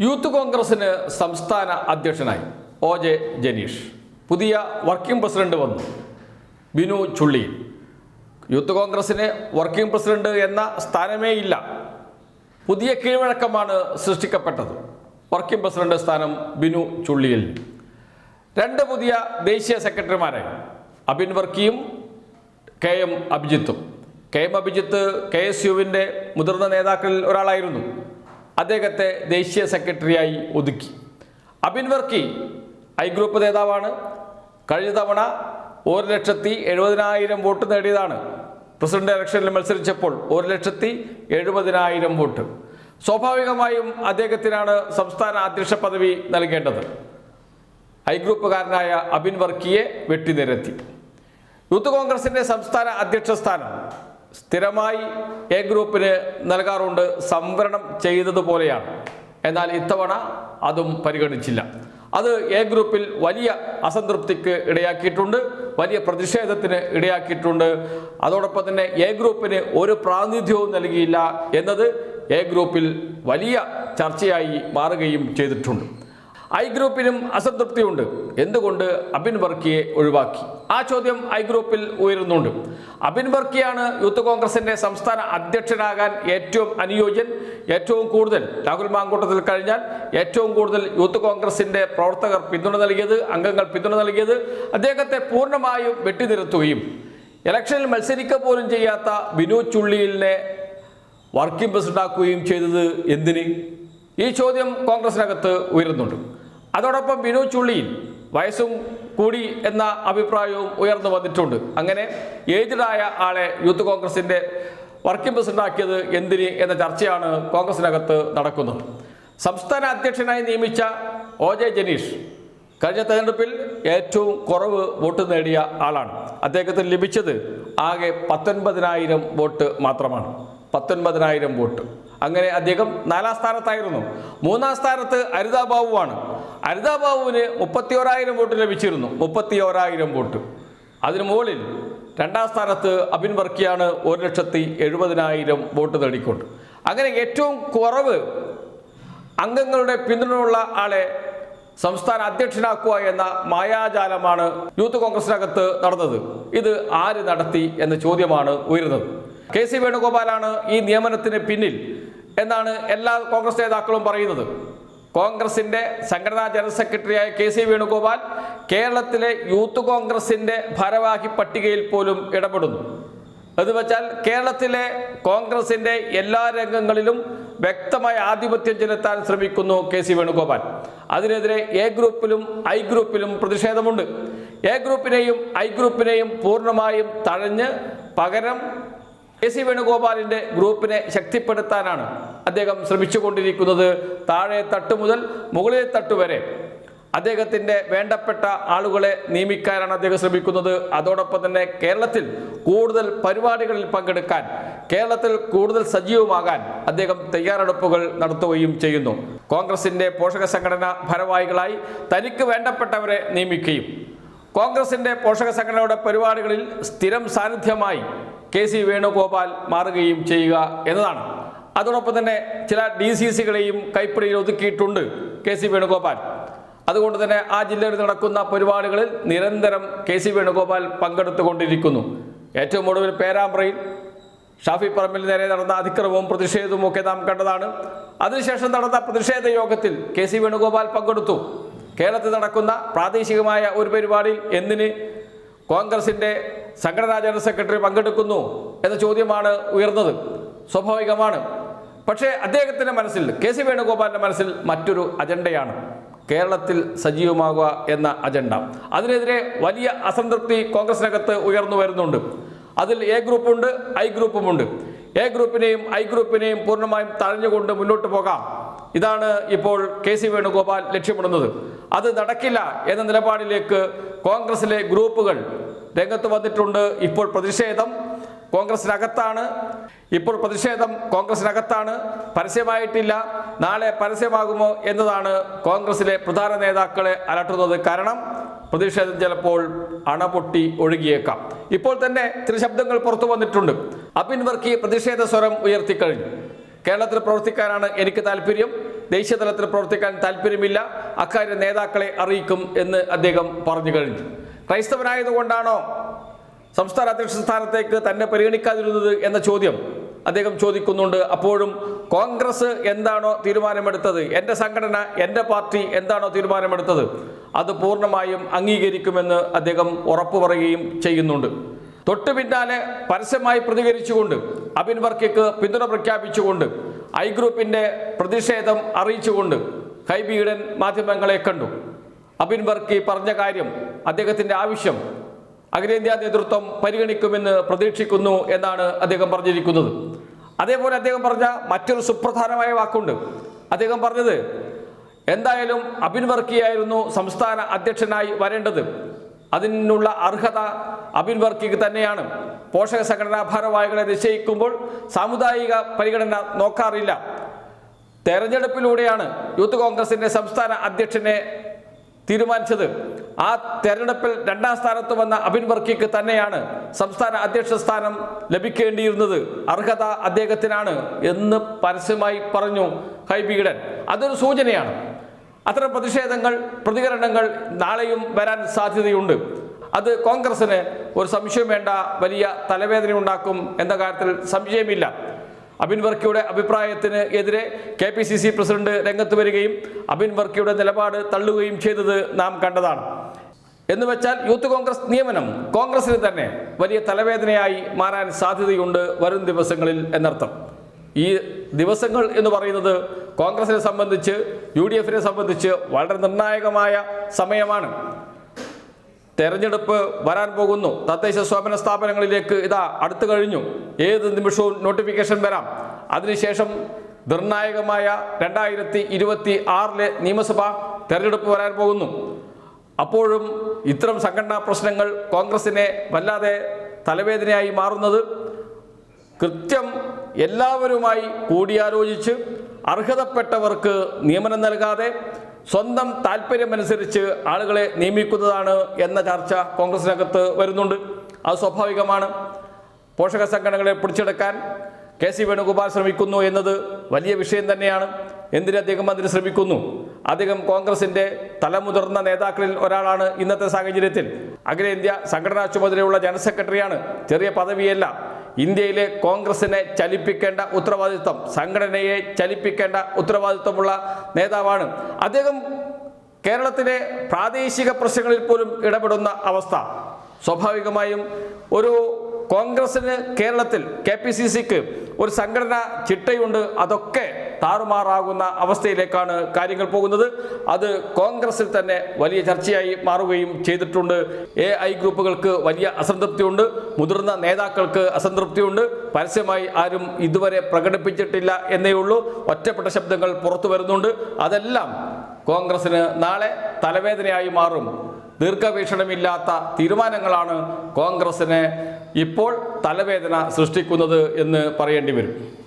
Youth കോൺഗ്രസിന് സംസ്ഥാന അധ്യക്ഷനായി ഒ ജെ ജനീഷ്. പുതിയ വർക്കിംഗ് പ്രസിഡന്റ് വന്നു. ബിനു ചുള്ളി. യൂത്ത് കോൺഗ്രസിന് വർക്കിംഗ് പ്രസിഡന്റ് എന്ന സ്ഥാനമേ ഇല്ല. പുതിയ കീഴ്വഴക്കമാണ് സൃഷ്ടിക്കപ്പെട്ടത്. വർക്കിംഗ് പ്രസിഡന്റ് സ്ഥാനം ബിനു ചുള്ളിയിൽ. രണ്ട് പുതിയ ദേശീയ സെക്രട്ടറിമാരെ അബിൻ വർക്കിയും K M അഭിജിത്തും. K M Abhijith K S യുവിന്റെ മുതിർന്ന നേതാക്കളിൽ ഒരാളായിരുന്നു. അദ്ദേഹത്തെ ദേശീയ സെക്രട്ടറിയായി ഒതുക്കി. അബിൻ വർക്കി ഐ ഗ്രൂപ്പ് നേതാവാണ്. കഴിഞ്ഞ തവണ ഒരു ലക്ഷത്തി എഴുപതിനായിരം വോട്ട് നേടിയതാണ്. പ്രസിഡന്റ് ഇലക്ഷനിൽ മത്സരിച്ചപ്പോൾ ഒരു ലക്ഷത്തി എഴുപതിനായിരം വോട്ട്. സ്വാഭാവികമായും അദ്ദേഹത്തിനാണ് സംസ്ഥാന അധ്യക്ഷ പദവി നൽകേണ്ടത്. ഐ ഗ്രൂപ്പുകാരനായ അബിൻ വർക്കിയെ വെട്ടിനിരത്തി. യൂത്ത് കോൺഗ്രസിന്റെ സംസ്ഥാന അധ്യക്ഷ സ്ഥാനം സ്ഥിരമായി എ ഗ്രൂപ്പിന് നൽകാറുണ്ട് സംവരണം ചെയ്തതുപോലെയാണ്. എന്നാൽ ഇത്തവണ അതും പരിഗണിച്ചില്ല. അത് എ ഗ്രൂപ്പിൽ വലിയ അസംതൃപ്തിക്ക് ഇടയാക്കിയിട്ടുണ്ട് വലിയ പ്രതിഷേധത്തിന് ഇടയാക്കിയിട്ടുണ്ട്. അതോടൊപ്പം തന്നെ എ ഗ്രൂപ്പിന് ഒരു പ്രാതിനിധ്യവും നൽകിയില്ല എന്നത് എ ഗ്രൂപ്പിൽ വലിയ ചർച്ചയായി മാറുകയും ചെയ്തിട്ടുണ്ട്. ഐ ഗ്രൂപ്പിനും അസംതൃപ്തിയുണ്ട്. എന്തുകൊണ്ട് അബിൻ വർക്കിയെ ഒഴിവാക്കി? ആ ചോദ്യം ഐ ഗ്രൂപ്പിൽ ഉയരുന്നുണ്ട്. അബിൻ വർക്കിയാണ് യൂത്ത് കോൺഗ്രസിന്റെ സംസ്ഥാന അധ്യക്ഷനാകാൻ ഏറ്റവും അനുയോജ്യൻ ഏറ്റവും കൂടുതൽ രാഹുൽ മാങ്കൂട്ടത്തിൽ കഴിഞ്ഞാൽ ഏറ്റവും കൂടുതൽ യൂത്ത് കോൺഗ്രസിന്റെ പ്രവർത്തകർ പിന്തുണ നൽകിയത് അംഗങ്ങൾ പിന്തുണ നൽകിയത് അദ്ദേഹത്തെ പൂർണമായും വെട്ടിനിരുത്തുകയും ഇലക്ഷനിൽ മത്സരിക്കുക പോലും ചെയ്യാത്ത ബിനു ചുള്ളിയിലിനെ വർക്കിംഗ് പ്രസിഡന്റാക്കുകയും ചെയ്തത് എന്തിന്? ഈ ചോദ്യം കോൺഗ്രസിനകത്ത് ഉയരുന്നുണ്ട്. അതോടൊപ്പം ബിനു ചുള്ളിയിൽ വയസ്സും കൂടി എന്ന അഭിപ്രായവും ഉയർന്നു വന്നിട്ടുണ്ട്. അങ്ങനെ ഏജ്ഡായ ആളെ യൂത്ത് കോൺഗ്രസിന്റെ വർക്കിംഗ് പ്രസിഡന്റാക്കിയത് എന്തിന് എന്ന ചർച്ചയാണ് കോൺഗ്രസിനകത്ത് നടക്കുന്നത്. സംസ്ഥാന അധ്യക്ഷനായി നിയമിച്ച ഒ ജെ ജനീഷ് കഴിഞ്ഞ തെരഞ്ഞെടുപ്പിൽ ഏറ്റവും കുറവ് വോട്ട് നേടിയ ആളാണ്. അദ്ദേഹത്തിന് ലഭിച്ചത് ആകെ പത്തൊൻപതിനായിരം വോട്ട് മാത്രമാണ്. പത്തൊൻപതിനായിരം വോട്ട്. അങ്ങനെ അദ്ദേഹം നാലാം സ്ഥാനത്തായിരുന്നു. മൂന്നാം സ്ഥാനത്ത് അരിതാ ബാബുവാണ് അരിതാ മുപ്പത്തി ഓരായിരം വോട്ട് ലഭിച്ചിരുന്നു. മുപ്പത്തി ഓരായിരം വോട്ട്. അതിനു മുകളിൽ രണ്ടാം സ്ഥാനത്ത് അബിൻ വർക്കിയാണ് ഒരു ലക്ഷത്തി എഴുപതിനായിരം വോട്ട് നേടിക്കൊണ്ട്. അങ്ങനെ ഏറ്റവും കുറവ് അംഗങ്ങളുടെ പിന്തുണയുള്ള ആളെ സംസ്ഥാന അധ്യക്ഷനാക്കുക എന്ന മായാജാലമാണ് യൂത്ത് കോൺഗ്രസിനകത്ത് നടന്നത്. ഇത് ആര് നടത്തി എന്ന ചോദ്യമാണ് ഉയരുന്നത്. കെ സി വേണുഗോപാലാണ് ഈ നിയമനത്തിന് പിന്നിൽ എന്നാണ് എല്ലാ കോൺഗ്രസ് നേതാക്കളും പറയുന്നത്. കോൺഗ്രസിന്റെ സംഘടനാ ജനറൽ സെക്രട്ടറിയായ കെ സി വേണുഗോപാൽ കേരളത്തിലെ യൂത്ത് കോൺഗ്രസിന്റെ ഭാരവാഹി പട്ടികയിൽ പോലും ഇടപെടുന്നു. എന്ന് വെച്ചാൽ കേരളത്തിലെ കോൺഗ്രസിന്റെ എല്ലാ രംഗങ്ങളിലും വ്യക്തമായ ആധിപത്യം ചെലുത്താൻ ശ്രമിക്കുന്നു കെ സി വേണുഗോപാൽ. അതിനെതിരെ എ ഗ്രൂപ്പിലും ഐ ഗ്രൂപ്പിലും പ്രതിഷേധമുണ്ട്. എ ഗ്രൂപ്പിനെയും ഐ ഗ്രൂപ്പിനെയും പൂർണമായും തഴഞ്ഞ് പകരം കെ സി വേണുഗോപാലിന്റെ ഗ്രൂപ്പിനെ ശക്തിപ്പെടുത്താനാണ് അദ്ദേഹം ശ്രമിച്ചുകൊണ്ടിരിക്കുന്നത്. താഴെ തട്ട് മുതൽ മുകളിലെ തട്ട് വരെ അദ്ദേഹത്തിന്റെ വേണ്ടപ്പെട്ട ആളുകളെ നിയമിക്കാനാണ് അദ്ദേഹം ശ്രമിക്കുന്നത്. അതോടൊപ്പം തന്നെ കേരളത്തിൽ കൂടുതൽ പരിപാടികളിൽ പങ്കെടുക്കാൻ കേരളത്തിൽ കൂടുതൽ സജീവമാകാൻ അദ്ദേഹം തയ്യാറെടുപ്പുകൾ നടത്തുകയും ചെയ്യുന്നു. കോൺഗ്രസിന്റെ പോഷക സംഘടന ഭാരവാഹികളായി തനിക്ക് വേണ്ടപ്പെട്ടവരെ നിയമിക്കുകയും കോൺഗ്രസിന്റെ പോഷക സംഘടനയുടെ പരിപാടികളിൽ സ്ഥിരം സാന്നിധ്യമായി കെ സി വേണുഗോപാൽ മാറുകയും ചെയ്യുക എന്നതാണ്. അതോടൊപ്പം തന്നെ ചില ഡി സി സികളെയും കൈപ്പിടിയിൽ ഒതുക്കിയിട്ടുണ്ട് കെ സി വേണുഗോപാൽ. അതുകൊണ്ട് തന്നെ ആ ജില്ലയിൽ നടക്കുന്ന പരിപാടികളിൽ നിരന്തരം കെ സി വേണുഗോപാൽ പങ്കെടുത്തുകൊണ്ടിരിക്കുന്നു. ഏറ്റവും ഒടുവിൽ പേരാമ്പ്രയിൽ ഷാഫി പറമ്പിൽ നേരെ നടന്ന അതിക്രമവും പ്രതിഷേധവും ഒക്കെ നാം കണ്ടതാണ്. അതിനുശേഷം നടന്ന പ്രതിഷേധ യോഗത്തിൽ കെ സി വേണുഗോപാൽ പങ്കെടുത്തു. കേരളത്തിൽ നടക്കുന്ന പ്രാദേശികമായ ഒരു പരിപാടിയിൽ എന്തിന് കോൺഗ്രസിന്റെ സംഘടനാ ജനറൽ സെക്രട്ടറി പങ്കെടുക്കുന്നു എന്ന ചോദ്യമാണ് ഉയർന്നത്. സ്വാഭാവികമാണ്. പക്ഷേ അദ്ദേഹത്തിന്റെ മനസ്സിൽ കെ സി വേണുഗോപാലിന്റെ മനസ്സിൽ മറ്റൊരു അജണ്ടയാണ്. കേരളത്തിൽ സജീവമാകുക എന്ന അജണ്ട. അതിനെതിരെ വലിയ അസംതൃപ്തി കോൺഗ്രസിനകത്ത് ഉയർന്നു വരുന്നുണ്ട്. അതിൽ എ ഗ്രൂപ്പുണ്ട് ഐ ഗ്രൂപ്പുമുണ്ട്. എ ഗ്രൂപ്പിനെയും ഐ ഗ്രൂപ്പിനെയും പൂർണമായും തഴഞ്ഞുകൊണ്ട് മുന്നോട്ട് പോകാം. ഇതാണ് ഇപ്പോൾ കെ സി വേണുഗോപാൽ ലക്ഷ്യമിടുന്നത്. അത് നടക്കില്ല എന്ന നിലപാടിലേക്ക് കോൺഗ്രസിലെ ഗ്രൂപ്പുകൾ രംഗത്ത് വന്നിട്ടുണ്ട്. ഇപ്പോൾ പ്രതിഷേധം കോൺഗ്രസിനകത്താണ്. ഇപ്പോൾ പ്രതിഷേധം കോൺഗ്രസിനകത്താണ്. പരസ്യമായിട്ടില്ല. നാളെ പരസ്യമാകുമോ എന്നതാണ് കോൺഗ്രസിലെ പ്രധാന നേതാക്കളെ അലട്ടുന്നത്. കാരണം പ്രതിഷേധം ചിലപ്പോൾ അണപൊട്ടി ഒഴുകിയേക്കാം. ഇപ്പോൾ തന്നെ ചില ശബ്ദങ്ങൾ പുറത്തു വന്നിട്ടുണ്ട്. അബിൻ വർക്കി പ്രതിഷേധ സ്വരം ഉയർത്തിക്കഴിഞ്ഞു. കേരളത്തിൽ പ്രവർത്തിക്കാനാണ് എനിക്ക് താല്പര്യം. ദേശീയ തലത്തിൽ പ്രവർത്തിക്കാൻ താല്പര്യമില്ല. അക്കാര്യം നേതാക്കളെ അറിയിക്കും എന്ന് അദ്ദേഹം പറഞ്ഞു കഴിഞ്ഞു. ക്രൈസ്തവനായതുകൊണ്ടാണോ സംസ്ഥാന അധ്യക്ഷ സ്ഥാനത്തേക്ക് തന്നെ പരിഗണിക്കാതിരുന്നത് എന്ന ചോദ്യം അദ്ദേഹം ചോദിക്കുന്നുണ്ട്. അപ്പോഴും കോൺഗ്രസ് എന്താണോ തീരുമാനമെടുത്തത്? എന്റെ സംഘടന എന്റെ പാർട്ടി എന്താണോ തീരുമാനമെടുത്തത്? അത് പൂർണമായും അംഗീകരിക്കുമെന്ന് അദ്ദേഹം ഉറപ്പു പറയുകയും ചെയ്യുന്നുണ്ട്. തൊട്ടു പിന്നാലെ പരസ്യമായി പ്രതികരിച്ചുകൊണ്ട് അബിൻ വർക്കിക്ക് പിന്തുണ പ്രഖ്യാപിച്ചുകൊണ്ട് ഐ ഗ്രൂപ്പിന്റെ പ്രതിഷേധം അറിയിച്ചുകൊണ്ട് ഹൈബീഡൻ മാധ്യമങ്ങളെ കണ്ടു. അബിൻ വർക്കി പറഞ്ഞ കാര്യം അദ്ദേഹത്തിന്റെ ആവശ്യം അഖിലേന്ത്യാ നേതൃത്വം പരിഗണിക്കുമെന്ന് പ്രതീക്ഷിക്കുന്നു എന്നാണ് അദ്ദേഹം പറഞ്ഞിരിക്കുന്നത്. അതേപോലെ അദ്ദേഹം പറഞ്ഞ മറ്റൊരു സുപ്രധാനമായ വാക്കുണ്ട്. അദ്ദേഹം പറഞ്ഞത് എന്തായാലും അബിൻ വർക്കിയായിരുന്നു സംസ്ഥാന അധ്യക്ഷനായി വരേണ്ടത്. അതിനുള്ള അർഹത അബിൻ വർക്കിക്ക് തന്നെയാണ്. പോഷക സംഘടനാ ഭാരവാഹികളെ നിശ്ചയിക്കുമ്പോൾ സാമുദായിക പരിഗണന നോക്കാറില്ല. തെരഞ്ഞെടുപ്പിലൂടെയാണ് യൂത്ത് കോൺഗ്രസിന്റെ സംസ്ഥാന അധ്യക്ഷനെ തീരുമാനിച്ചത്. ആ തെരഞ്ഞെടുപ്പിൽ രണ്ടാം സ്ഥാനത്ത് വന്ന അബിൻ വർക്കിക്ക് തന്നെയാണ് സംസ്ഥാന അധ്യക്ഷ സ്ഥാനം ലഭിക്കേണ്ടിയിരുന്നത്. അർഹത അദ്ദേഹത്തിനാണ് എന്ന് പരസ്യമായി പറഞ്ഞു ഹൈബീഡൻ അതൊരു സൂചനയാണ്. അത്തരം പ്രതിഷേധങ്ങൾ പ്രതികരണങ്ങൾ നാളെയും വരാൻ സാധ്യതയുണ്ട്. അത് കോൺഗ്രസിന് ഒരു സംശയം വേണ്ട വലിയ തലവേദന ഉണ്ടാക്കും എന്ന കാര്യത്തിൽ സംശയമില്ല. അബിൻ വർക്കിയുടെ അഭിപ്രായത്തിന് എതിരെ K P C C president രംഗത്ത് വരികയും അബിൻ വർക്കിയുടെ നിലപാട് തള്ളുകയും ചെയ്തത് നാം കണ്ടതാണ്. എന്ന് വെച്ചാൽ യൂത്ത് കോൺഗ്രസ് നിയമനം കോൺഗ്രസിന് തന്നെ വലിയ തലവേദനയായി മാറാൻ സാധ്യതയുണ്ട് വരും ദിവസങ്ങളിൽ എന്നർത്ഥം. ഈ ദിവസങ്ങൾ എന്ന് പറയുന്നത് കോൺഗ്രസിനെ സംബന്ധിച്ച് യു ഡി എഫിനെ സംബന്ധിച്ച് വളരെ നിർണായകമായ സമയമാണ്. തെരഞ്ഞെടുപ്പ് വരാൻ പോകുന്നു. തദ്ദേശ സ്വയംഭരണ സ്ഥാപനങ്ങളിലേക്ക് ഇതാ അടുത്തു കഴിഞ്ഞു. ഏത് നിമിഷവും നോട്ടിഫിക്കേഷൻ വരാം. അതിനുശേഷം നിർണായകമായ രണ്ടായിരത്തി ഇരുപത്തി ആറിലെ നിയമസഭ തെരഞ്ഞെടുപ്പ് വരാൻ പോകുന്നു. അപ്പോഴും ഇത്തരം സംഘടനാ പ്രശ്നങ്ങൾ കോൺഗ്രസിനെ വല്ലാതെ തലവേദനയായി മാറുന്നത് കൃത്യം എല്ലാവരുമായി കൂടിയാലോചിച്ച് അർഹതപ്പെട്ടവർക്ക് നിയമനം നൽകാതെ സ്വന്തം താല്പര്യമനുസരിച്ച് ആളുകളെ നിയമിക്കുന്നതാണ് എന്ന ചർച്ച കോൺഗ്രസിനകത്ത് വരുന്നുണ്ട്. അത് സ്വാഭാവികമാണ്. പോഷക സംഘടനകളെ പിടിച്ചെടുക്കാൻ കെ സി വേണുഗോപാൽ ശ്രമിക്കുന്നു എന്നത് വലിയ വിഷയം തന്നെയാണ്. എന്തിന് അദ്ദേഹം അതിന് ശ്രമിക്കുന്നു? അദ്ദേഹം കോൺഗ്രസിന്റെ തലമുതിർന്ന നേതാക്കളിൽ ഒരാളാണ് ഇന്നത്തെ സാഹചര്യത്തിൽ. അഖിലേന്ത്യാ സംഘടനാ ചുമതലയുള്ള ജനറൽ സെക്രട്ടറിയാണ്. ചെറിയ പദവിയല്ല. ഇന്ത്യയിലെ കോൺഗ്രസിനെ ചലിപ്പിക്കേണ്ട ഉത്തരവാദിത്വം സംഘടനയെ ചലിപ്പിക്കേണ്ട ഉത്തരവാദിത്വമുള്ള നേതാവാണ്. അദ്ദേഹം കേരളത്തിലെ പ്രാദേശിക പ്രശ്നങ്ങളിൽ പോലും ഇടപെടുന്ന അവസ്ഥ. സ്വാഭാവികമായും ഒരു കോൺഗ്രസിന് കേരളത്തിൽ കെ പി സി സിക്ക് ഒരു സംഘടനാ ചിട്ടയുണ്ട്. അതൊക്കെ താറുമാറാകുന്ന അവസ്ഥയിലേക്കാണ് കാര്യങ്ങൾ പോകുന്നത്. അത് കോൺഗ്രസിൽ തന്നെ വലിയ ചർച്ചയായി മാറുകയും ചെയ്തിട്ടുണ്ട്. എ ഐ ഗ്രൂപ്പുകൾക്ക് വലിയ അസംതൃപ്തിയുണ്ട്. മുതിർന്ന നേതാക്കൾക്ക് അസംതൃപ്തിയുണ്ട്. പരസ്യമായി ആരും ഇതുവരെ പ്രകടിപ്പിച്ചിട്ടില്ല എന്നേ ഉള്ളൂ. ഒറ്റപ്പെട്ട ശബ്ദങ്ങൾ പുറത്തു വരുന്നുണ്ട്. അതെല്ലാം കോൺഗ്രസിന് നാളെ തലവേദനയായി മാറും. ദീർഘവീക്ഷണമില്ലാത്ത തീരുമാനങ്ങളാണ് കോൺഗ്രസിനെ ഇപ്പോൾ തലവേദന സൃഷ്ടിക്കുന്നത് എന്ന് പറയേണ്ടി വരും.